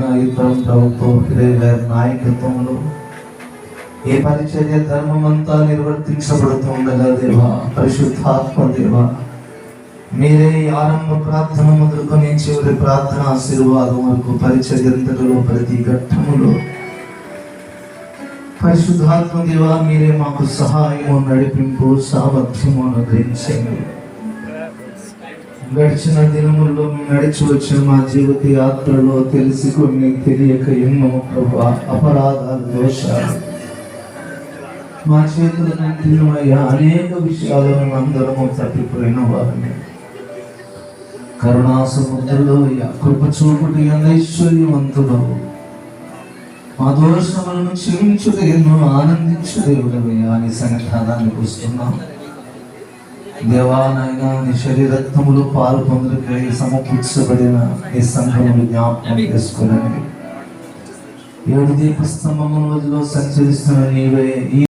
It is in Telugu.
నాయన ఇతరం ప్రభుత్వం గారి నాయకత్వంలో. ఏ పరిచర్య ధర్మం అంతా నిర్వర్తించబడుతుండగా దేవా పరిశుద్ధాత్మ దేవా మీరే ఆరంభ ప్రార్థన మొదలుకొని చివరి ప్రార్థన ఆశీర్వాదం వరకు పరిచర్య అంతటిలో ప్రతి ఘట్టములో. పరిశుద్ధాత్మ దేవా మీరే మాకు సహాయము నడిపింపు సామర్థ్యము అనుగ్రహించండి. గడిచిన దినముల్లో మేము నడిచి వచ్చిన మా జీవిత యాత్రలో తెలిసి కొన్ని తెలియక ఎన్నో ప్రభా అపరాధాలు దోషాలు. మా చేతులు అయ్యా అనేక విషయాలను అందరము తప్పిపోయిన వారిని. కరుణా సముద్రంలో అయ్యా కృప చూపుటి ఐశ్వర్యవంతుడు మా దోషములను క్షమించుట ఎన్నో ఆనందించు దేవుడవయ్యా అని సంఘానానికి వస్తున్నాం. దేవా నాయన నీ శరీరత్వములు పాలు పొందుటకై సమకూర్చబడిన ఈ సంఘములు జ్ఞాపకం చేసుకున్నాను ఏడు దీపస్తంభముల మధ్యలో సంచరిస్తున్న నీవే ఈ